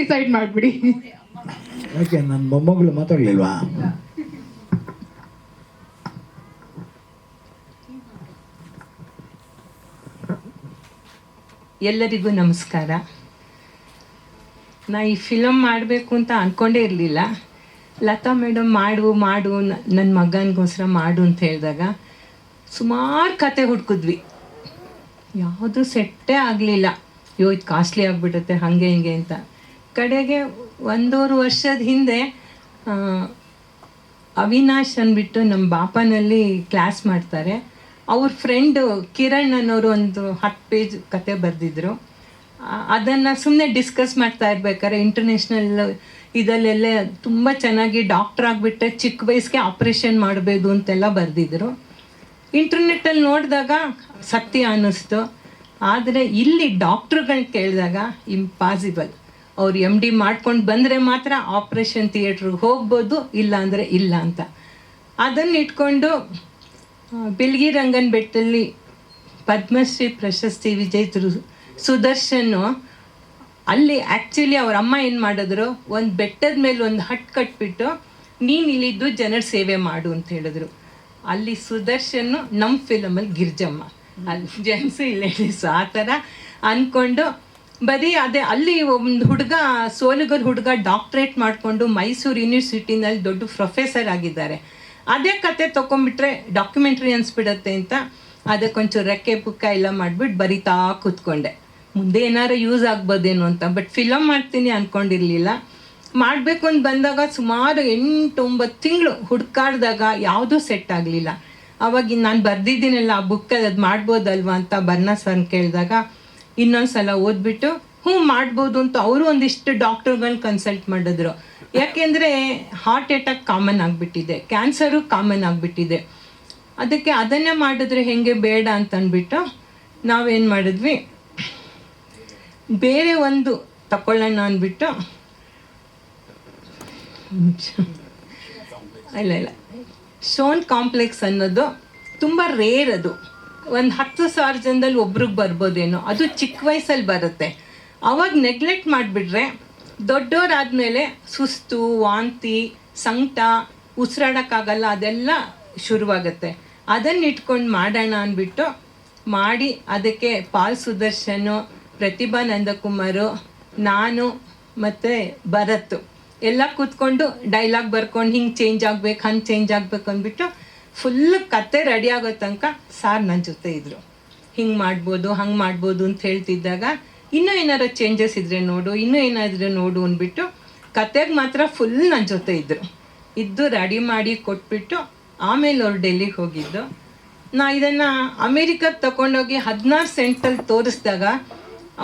Decide ಮಾಡ್ಬಿಡಿ. ಯಾಕೆ ನನ್ನ ಮೊಮ್ಮಗಳು ಮಾತಾಡ್ಲಿಲ್ವಾ? ಎಲ್ಲರಿಗೂ ನಮಸ್ಕಾರ. ನಾ ಈ ಫಿಲಮ್ ಮಾಡಬೇಕು ಅಂತ ಅಂದ್ಕೊಂಡೇ ಇರಲಿಲ್ಲ. ಲತಾ ಮೇಡಮ್ ಮಾಡು ಮಾಡು ನನ್ನ ಮಗನಿಗೋಸ್ಕರ ಮಾಡು ಅಂತ ಹೇಳಿದಾಗ ಸುಮಾರು ಕತೆ ಹುಡ್ಕಿದ್ವಿ. ಯಾವುದು ಸೆಟ್ಟೇ ಆಗಲಿಲ್ಲ. ಅಯ್ಯೋ ಇದು ಕಾಸ್ಟ್ಲಿ ಆಗಿಬಿಡುತ್ತೆ ಹಾಗೆ ಹಿಂಗೆ ಅಂತ. ಕಡೆಗೆ ಒಂದೂವರೆ ವರ್ಷದ ಹಿಂದೆ ಅವಿನಾಶ್ ಅಂದ್ಬಿಟ್ಟು ನಮ್ಮ ಬಾಪನಲ್ಲಿ ಕ್ಲಾಸ್ ಮಾಡ್ತಾರೆ. ಅವ್ರ ಫ್ರೆಂಡು ಕಿರಣ್ ಅನ್ನೋರು ಒಂದು ಹತ್ತು ಪೇಜ್ ಕತೆ ಬರೆದಿದ್ರು. ಅದನ್ನು ಸುಮ್ಮನೆ ಡಿಸ್ಕಸ್ ಮಾಡ್ತಾ ಇರ್ಬೇಕಾದ್ರೆ ಇಂಟರ್ನ್ಯಾಷನಲ್ ಇದಲ್ಲೆಲ್ಲ ತುಂಬ ಚೆನ್ನಾಗಿ ಡಾಕ್ಟರ್ ಆಗಿಬಿಟ್ಟೆ ಚಿಕ್ಕ ವಯಸ್ಸಿಗೆ ಆಪ್ರೇಷನ್ ಮಾಡಬೇಕು ಅಂತೆಲ್ಲ ಬರೆದಿದ್ರು. ಇಂಟರ್ನೆಟ್ಟಲ್ಲಿ ನೋಡಿದಾಗ ಸತ್ಯ ಅನ್ನಿಸ್ತು. ಆದರೆ ಇಲ್ಲಿ ಡಾಕ್ಟ್ರುಗಳನ್ನ ಕೇಳಿದಾಗ ಇಂಪಾಸಿಬಲ್ ಅವ್ರು ಎಂ ಡಿ ಮಾಡ್ಕೊಂಡು ಬಂದರೆ ಮಾತ್ರ ಆಪ್ರೇಷನ್ ಥಿಯೇಟ್ರಿಗೆ ಹೋಗ್ಬೋದು ಇಲ್ಲ ಅಂದರೆ ಇಲ್ಲ ಅಂತ. ಅದನ್ನು ಇಟ್ಕೊಂಡು ಆ, ಬಿಳ್ಗಿ ರಂಗನ್ ಬೆಟ್ಟಲ್ಲಿ ಪದ್ಮಶ್ರೀ ಪ್ರಶಸ್ತಿ ವಿಜೇತರು ಸುದರ್ಶನ್ ಅಲ್ಲಿ ಆ್ಯಕ್ಚುಲಿ ಅವ್ರ ಅಮ್ಮ ಏನು ಮಾಡಿದ್ರು ಒಂದು ಬೆಟ್ಟದ ಮೇಲೆ ಒಂದು ಹಟ್ ಕಟ್ಬಿಟ್ಟು ನೀನು ಇಲ್ಲಿದ್ದು ಜನರ ಸೇವೆ ಮಾಡು ಅಂತ ಹೇಳಿದ್ರು. ಅಲ್ಲಿ ಸುದರ್ಶನ್ ನಮ್ಮ ಫಿಲಮಲ್ಲಿ ಗಿರ್ಜಮ್ಮ. ಅಲ್ಲಿ ಜೆಂಟ್ಸು ಲೇಡೀಸು ಆ ಥರ ಅಂದ್ಕೊಂಡು ಬರೀ ಅದೇ ಅಲ್ಲಿ ಒಂದು ಹುಡುಗ ಸೋಲುಗರ್ ಹುಡುಗ ಡಾಕ್ಟ್ರೇಟ್ ಮಾಡಿಕೊಂಡು ಮೈಸೂರು ಯೂನಿವರ್ಸಿಟಿನಲ್ಲಿ ದೊಡ್ಡ ಪ್ರೊಫೆಸರ್ ಆಗಿದ್ದಾರೆ. ಅದೇ ಕತೆ ತೊಗೊಂಬಿಟ್ರೆ ಡಾಕ್ಯುಮೆಂಟ್ರಿ ಅನ್ಸ್ಬಿಡತ್ತೆ ಅಂತ ಅದಕ್ಕೊಂಚೂರು ರೆಕ್ಕೆ ಪುಕ್ಕ ಎಲ್ಲ ಮಾಡಿಬಿಟ್ಟು ಬರಿತಾ ಕೂತ್ಕೊಂಡೆ. ಮುಂದೆ ಏನಾರು ಯೂಸ್ ಆಗ್ಬೋದೇನೋ ಅಂತ ಬಟ್ ಫಿಲಮ್ ಮಾಡ್ತೀನಿ ಅಂದ್ಕೊಂಡಿರಲಿಲ್ಲ ಮಾಡಬೇಕು ಅಂತ ಬಂದಾಗ ಸುಮಾರು ಎಂಟು ಒಂಬತ್ತು ತಿಂಗಳು ಹುಡ್ಕಾಡ್ದಾಗ ಯಾವುದೂ ಸೆಟ್ ಆಗಲಿಲ್ಲ. ಅವಾಗ ನಾನು ಬರ್ದಿದ್ದೀನಲ್ಲ ಆ ಬುಕ್ಕಲ್ಲಿ ಅದು ಮಾಡ್ಬೋದಲ್ವಾ ಅಂತ ಬರ್ನ ಸರ್ ಕೇಳಿದಾಗ ಇನ್ನೊಂದು ಸಲ ಓದ್ಬಿಟ್ಟು, ಹ್ಞೂ ಮಾಡ್ಬೋದು ಅಂತ ಅವರು ಒಂದಿಷ್ಟು ಡಾಕ್ಟರ್ಗಳನ್ನ ಕನ್ಸಲ್ಟ್ ಮಾಡಿದ್ರು. ಯಾಕೆಂದರೆ ಹಾರ್ಟ್ ಅಟ್ಯಾಕ್ ಕಾಮನ್ ಆಗಿಬಿಟ್ಟಿದೆ ಕ್ಯಾನ್ಸರು ಕಾಮನ್ ಆಗಿಬಿಟ್ಟಿದೆ. ಅದಕ್ಕೆ ಅದನ್ನೇ ಮಾಡಿದ್ರೆ ಹೆಂಗೆ ಬೇಡ ಅಂತ ಅಂದ್ಬಿಟ್ಟು ನಾವೇನು ಮಾಡಿದ್ವಿ? ಬೇರೆ ಒಂದು ತಗೊಳ್ಳೋಣ ಅಂದ್ಬಿಟ್ಟು ಇಲ್ಲ ಇಲ್ಲ ಶೋನ್ ಕಾಂಪ್ಲೆಕ್ಸ್ ಅನ್ನೋದು ತುಂಬ ರೇರ್ ಅದು. ಒಂದು ಹತ್ತು ಸಾವಿರ ಜನದಲ್ಲಿ ಒಬ್ರಿಗೆ ಬರ್ಬೋದೇನೋ, ಅದು ಚಿಕ್ಕ ವಯಸ್ಸಲ್ಲಿ ಬರುತ್ತೆ. ಅವಾಗ ನೆಗ್ಲೆಕ್ಟ್ ಮಾಡಿಬಿಟ್ರೆ ದೊಡ್ಡವರಾದಮೇಲೆ ಸುಸ್ತು, ವಾಂತಿ, ಸಂಕಟ, ಉಸಿರಾಡೋಕ್ಕಾಗಲ್ಲ, ಅದೆಲ್ಲ ಶುರುವಾಗುತ್ತೆ. ಅದನ್ನ ಇಟ್ಕೊಂಡು ಮಾಡೋಣ ಅಂದ್ಬಿಟ್ಟು ಮಾಡಿ ಅದಕ್ಕೆ ಪಾಲ್ ಸುದರ್ಶನು, ಪ್ರತಿಭಾ ನಂದಕುಮಾರು, ನಾನು ಮತ್ತು ಭರತ್. ಎಲ್ಲ ಕೂತ್ಕೊಂಡು ಡೈಲಾಗ್ ಬರ್ಕೊಂಡು ಹಿಂಗೆ ಚೇಂಜ್ ಆಗ್ಬೇಕು, ಹಂಗೆ ಚೇಂಜ್ ಆಗ್ಬೇಕು ಅಂದ್ಬಿಟ್ಟು ಫುಲ್ ಕತೆ ರೆಡಿ ಆಗೋ ತನಕ ಸಾರ್ ನನ್ನ ಜೊತೆ ಇದ್ರು. ಹಿಂಗೆ ಮಾಡ್ಬೋದು, ಹಂಗೆ ಮಾಡ್ಬೋದು ಅಂತ ಹೇಳ್ತಿದ್ದಾಗ ಇನ್ನೂ ಏನಾರು ಚೇಂಜಸ್ ಇದ್ರೆ ನೋಡು, ಇನ್ನೂ ಏನಾದರೂ ನೋಡು ಅಂದ್ಬಿಟ್ಟು ಕತೆಗೆ ಮಾತ್ರ ಫುಲ್ ನನ್ನ ಜೊತೆ ಇದ್ದರು ಇದ್ದು ರೆಡಿ ಮಾಡಿ ಕೊಟ್ಬಿಟ್ಟು ಆಮೇಲೆ ಅವ್ರು ಡೆಲ್ಲಿಗೆ ಹೋಗಿದ್ದು. ನಾ ಇದನ್ನು ಅಮೇರಿಕಕ್ಕೆ ತಗೊಂಡೋಗಿ ಹದಿನಾರು ಸೆಂಟಲ್ಲಿ ತೋರಿಸಿದಾಗ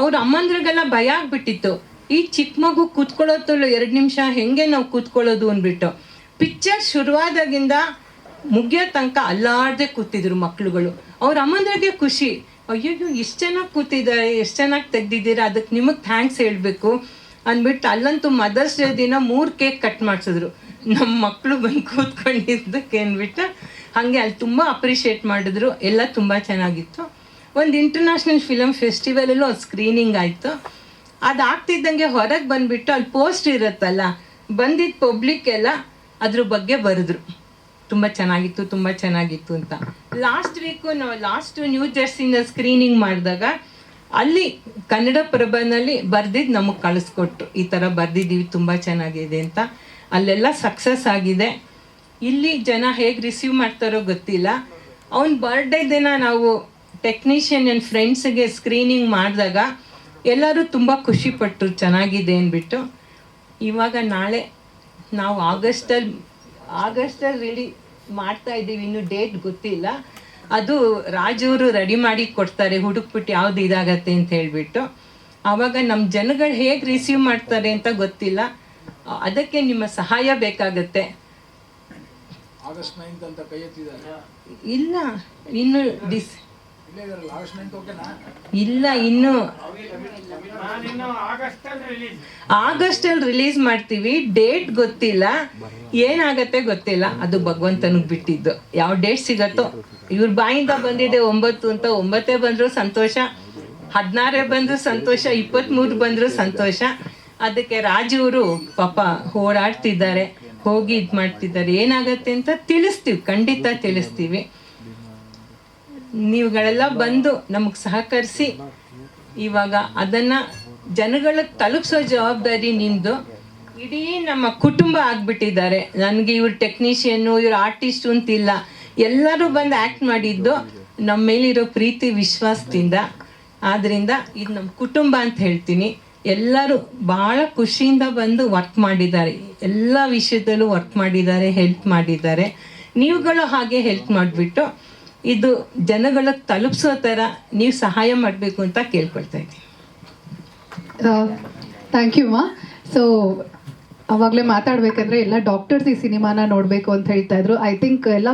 ಅವ್ರ ಅಮ್ಮಂದ್ರಿಗೆಲ್ಲ ಭಯ ಆಗ್ಬಿಟ್ಟಿತ್ತು. ಈ ಚಿಕ್ಕ ಮಗು ಕೂತ್ಕೊಳ್ಳೋತಲ್ಲೂ ಎರಡು ನಿಮಿಷ ಹೆಂಗೆ ನಾವು ಕೂತ್ಕೊಳ್ಳೋದು ಅಂದ್ಬಿಟ್ಟು. ಪಿಕ್ಚರ್ ಶುರುವಾದಾಗಿಂದ ಮುಗಿಯೋ ತನಕ ಅಲ್ಲಾಡದೆ ಕೂತಿದ್ರು ಮಕ್ಕಳುಗಳು ಅವ್ರ ಅಮ್ಮಂದ್ರಿಗೆ ಖುಷಿ. ಅಯ್ಯೋ ಎಷ್ಟು ಚೆನ್ನಾಗಿ ಕೂತಿದ್ದಾರೆ ಎಷ್ಟು ಚೆನ್ನಾಗಿ ತೆಗ್ದಿದ್ದೀರಾ ಅದಕ್ಕೆ ನಿಮಗೆ ಥ್ಯಾಂಕ್ಸ್ ಹೇಳಬೇಕು ಅಂದ್ಬಿಟ್ಟು ಅಲ್ಲಂತೂ ಮದರ್ಸ್ ಡೇ ದಿನ ಮೂರು ಕೇಕ್ ಕಟ್ ಮಾಡಿಸಿದ್ರು. ನಮ್ಮ ಮಕ್ಕಳು ಬಂದು ಕೂತ್ಕೊಂಡಿದ್ದಕ್ಕೆ ಅಂದ್ಬಿಟ್ಟು ಹಾಗೆ ಅಲ್ಲಿ ತುಂಬ ಅಪ್ರಿಷಿಯೇಟ್ ಮಾಡಿದ್ರು. ಎಲ್ಲ ತುಂಬ ಚೆನ್ನಾಗಿತ್ತು. ಒಂದು ಇಂಟರ್ನ್ಯಾಷನಲ್ ಫಿಲಮ್ ಫೆಸ್ಟಿವಲಲ್ಲೂ ಅದು ಸ್ಕ್ರೀನಿಂಗ್ ಆಯಿತು. ಅದು ಆಗ್ತಿದ್ದಂಗೆ ಹೊರಗೆ ಬಂದುಬಿಟ್ಟು ಅಲ್ಲಿ ಪೋಸ್ಟ್ ಇರುತ್ತಲ್ಲ ಬಂದಿದ್ದ ಪಬ್ಲಿಕ್ ಎಲ್ಲ ಅದ್ರ ಬಗ್ಗೆ ಬರೆದ್ರು. ತುಂಬ ಚೆನ್ನಾಗಿತ್ತು ತುಂಬ ಚೆನ್ನಾಗಿತ್ತು ಅಂತ. ಲಾಸ್ಟ್ ವೀಕು ನಾವು ಲಾಸ್ಟ್ ನ್ಯೂ ಜರ್ಸಿನ ಸ್ಕ್ರೀನಿಂಗ್ ಮಾಡಿದಾಗ ಅಲ್ಲಿ ಕನ್ನಡ ಪ್ರಭನಲ್ಲಿ ಬರ್ದಿದ್ದು ನಮಗೆ ಕಳಿಸ್ಕೊಟ್ರು. ಈ ಥರ ಬರ್ದಿದ್ದೀವಿ, ತುಂಬ ಚೆನ್ನಾಗಿದೆ ಅಂತ. ಅಲ್ಲೆಲ್ಲ ಸಕ್ಸಸ್ ಆಗಿದೆ. ಇಲ್ಲಿ ಜನ ಹೇಗೆ ರಿಸೀವ್ ಮಾಡ್ತಾರೋ ಗೊತ್ತಿಲ್ಲ. ಅವನ ಬರ್ಡೇ ದಿನ ನಾವು ಟೆಕ್ನಿಷಿಯನ್ ಆ್ಯಂಡ್ ಫ್ರೆಂಡ್ಸ್ಗೆ ಸ್ಕ್ರೀನಿಂಗ್ ಮಾಡಿದಾಗ ಎಲ್ಲರೂ ತುಂಬ ಖುಷಿಪಟ್ಟರು ಚೆನ್ನಾಗಿದೆ ಅಂದ್ಬಿಟ್ಟು. ಇವಾಗ ನಾಳೆ ನಾವು ಆಗಸ್ಟಲ್ಲಿ ಆಗಸ್ಟಲ್ಲಿ ರೆಡಿ ಮಾಡ್ತಾ ಇದ್ದೀವಿ ಇನ್ನು ಡೇಟ್ ಗೊತ್ತಿಲ್ಲ. ಅದು ರಾಜವರು ರೆಡಿ ಮಾಡಿ ಕೊಡ್ತಾರೆ ಹುಡುಕ್ಬಿಟ್ಟು ಯಾವ್ದು ಇದಾಗತ್ತೆ ಅಂತ ಹೇಳ್ಬಿಟ್ಟು. ಅವಾಗ ನಮ್ಮ ಜನಗಳು ಹೇಗೆ ರಿಸೀವ್ ಮಾಡ್ತಾರೆ ಅಂತ ಗೊತ್ತಿಲ್ಲ. ಅದಕ್ಕೆ ನಿಮ್ಮ ಸಹಾಯ ಬೇಕಾಗತ್ತೆ. ಇಲ್ಲ ಇನ್ನು ಡಿಸ್ ಇಲ್ಲೇ ಇನ್ನು ಆಗಸ್ಟ್ ಅಲ್ಲಿ ರಿಲೀಸ್ ಮಾಡ್ತೀವಿ ಡೇಟ್ ಗೊತ್ತಿಲ್ಲ. ಏನಾಗತ್ತೆ ಗೊತ್ತಿಲ್ಲ. ಅದು ಭಗವಂತನಿಗೆ ಬಿಟ್ಟಿದ್ದು. ಯಾವ ಡೇಟ್ ಸಿಗತ್ತೋ? ಇವ್ರ ಬಾಯಿಂದ ಬಂದಿದೆ ಒಂಬತ್ತು ಅಂತ. ಒಂಬತ್ತೇ ಬಂದ್ರು ಸಂತೋಷ ಹದಿನಾರೇ ಬಂದ್ರು ಸಂತೋಷ ಇಪ್ಪತ್ತ್ಮೂರು ಬಂದ್ರು ಸಂತೋಷ. ಅದಕ್ಕೆ ರಾಜವರು ಪಾಪ ಹೋರಾಡ್ತಿದ್ದಾರೆ ಹೋಗಿ ಇದು ಮಾಡ್ತಿದ್ದಾರೆ. ಏನಾಗತ್ತೆ ಅಂತ ತಿಳಿಸ್ತೀವಿ ಖಂಡಿತ ತಿಳಿಸ್ತೀವಿ. ನೀವುಗಳೆಲ್ಲ ಬಂದು ನಮಗೆ ಸಹಕರಿಸಿ ಇವಾಗ ಅದನ್ನ ಜನಗಳಿಗೆ ತಲುಪಿಸೋ ಜವಾಬ್ದಾರಿ ನಿಮ್ಮದು ಇಡೀ ನಮ್ಮ ಕುಟುಂಬ ಆಗ್ಬಿಟ್ಟಿದ್ದಾರೆ. ನನಗೆ ಇವ್ರು ಟೆಕ್ನಿಷಿಯನ್ನು ಇವ್ರು ಆರ್ಟಿಸ್ಟು ಅಂತಿಲ್ಲ. ಎಲ್ಲರೂ ಬಂದು ಆ್ಯಕ್ಟ್ ಮಾಡಿದ್ದು ನಮ್ಮ ಮೇಲಿರೋ ಪ್ರೀತಿ, ವಿಶ್ವಾಸದಿಂದ. ಆದ್ದರಿಂದ ಇದು ನಮ್ಮ ಕುಟುಂಬ ಅಂತ ಹೇಳ್ತೀನಿ. ಎಲ್ಲರೂ ಭಾಳ ಖುಷಿಯಿಂದ ಬಂದು ವರ್ಕ್ ಮಾಡಿದ್ದಾರೆ. ಎಲ್ಲ ವಿಷಯದಲ್ಲೂ ವರ್ಕ್ ಮಾಡಿದ್ದಾರೆ ಹೆಲ್ಪ್ ಮಾಡಿದ್ದಾರೆ. ನೀವುಗಳು ಹಾಗೆ ಹೆಲ್ಪ್ ಮಾಡಿಬಿಟ್ಟು ಇದು ಜನಗಳ ತಲುಪಿಸೋ ಥರ ನೀವು ಸಹಾಯ ಮಾಡಬೇಕು ಅಂತ ಕೇಳ್ಕೊಳ್ತಾ ಇದ್ದೀನಿ. ಥ್ಯಾಂಕ್ ಯು ಮಾ. ಸೊ ಅವಾಗಲೇ ಮಾತಾಡ್ಬೇಕಂದ್ರೆ ಎಲ್ಲ ಡಾಕ್ಟರ್ಸ್ ಈ ಸಿನಿಮಾನ ನೋಡಬೇಕು ಅಂತ ಹೇಳ್ತಾ ಇದ್ರು. ಐ ಥಿಂಕ್ ಎಲ್ಲ